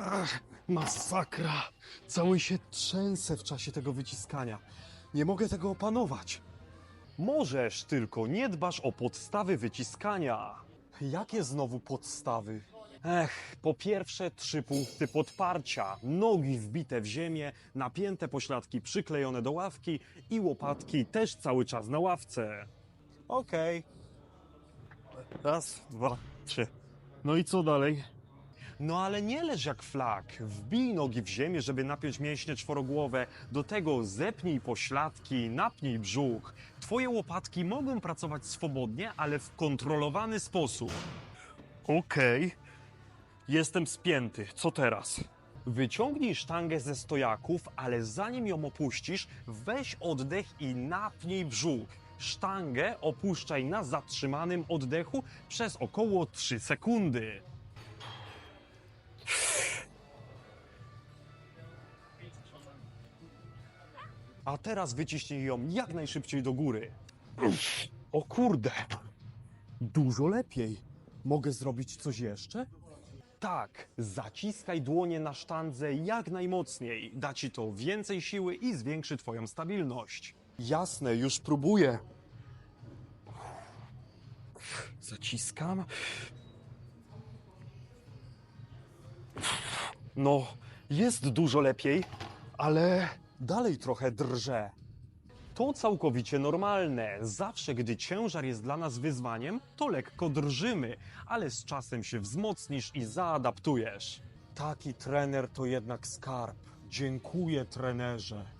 Ach, Masakra. Cały się trzęsę w czasie tego wyciskania. Nie mogę tego opanować. Możesz, tylko nie dbasz o podstawy wyciskania. Jakie znowu podstawy? Ech, po pierwsze trzy punkty podparcia, nogi wbite w ziemię, napięte pośladki przyklejone do ławki i łopatki też cały czas na ławce. Okej. Raz, dwa, trzy. No i co dalej? No ale nie leż jak flak. Wbij nogi w ziemię, żeby napiąć mięśnie czworogłowe. Do tego zepnij pośladki, napnij brzuch. Twoje łopatki mogą pracować swobodnie, ale w kontrolowany sposób. Okej. Jestem spięty. Co teraz? Wyciągnij sztangę ze stojaków, ale zanim ją opuścisz, weź oddech i napnij brzuch. Sztangę opuszczaj na zatrzymanym oddechu przez około 3 sekundy. A teraz wyciśnij ją jak najszybciej do góry. O kurde. Dużo lepiej. Mogę zrobić coś jeszcze? Tak, zaciskaj dłonie na sztandze jak najmocniej. Da ci to więcej siły i zwiększy twoją stabilność. Jasne, już próbuję. Zaciskam. No, jest dużo lepiej. Ale dalej trochę drżę. To całkowicie normalne. Zawsze, gdy ciężar jest dla nas wyzwaniem, to lekko drżymy, ale z czasem się wzmocnisz i zaadaptujesz. Taki trener to jednak skarb. Dziękuję, trenerze.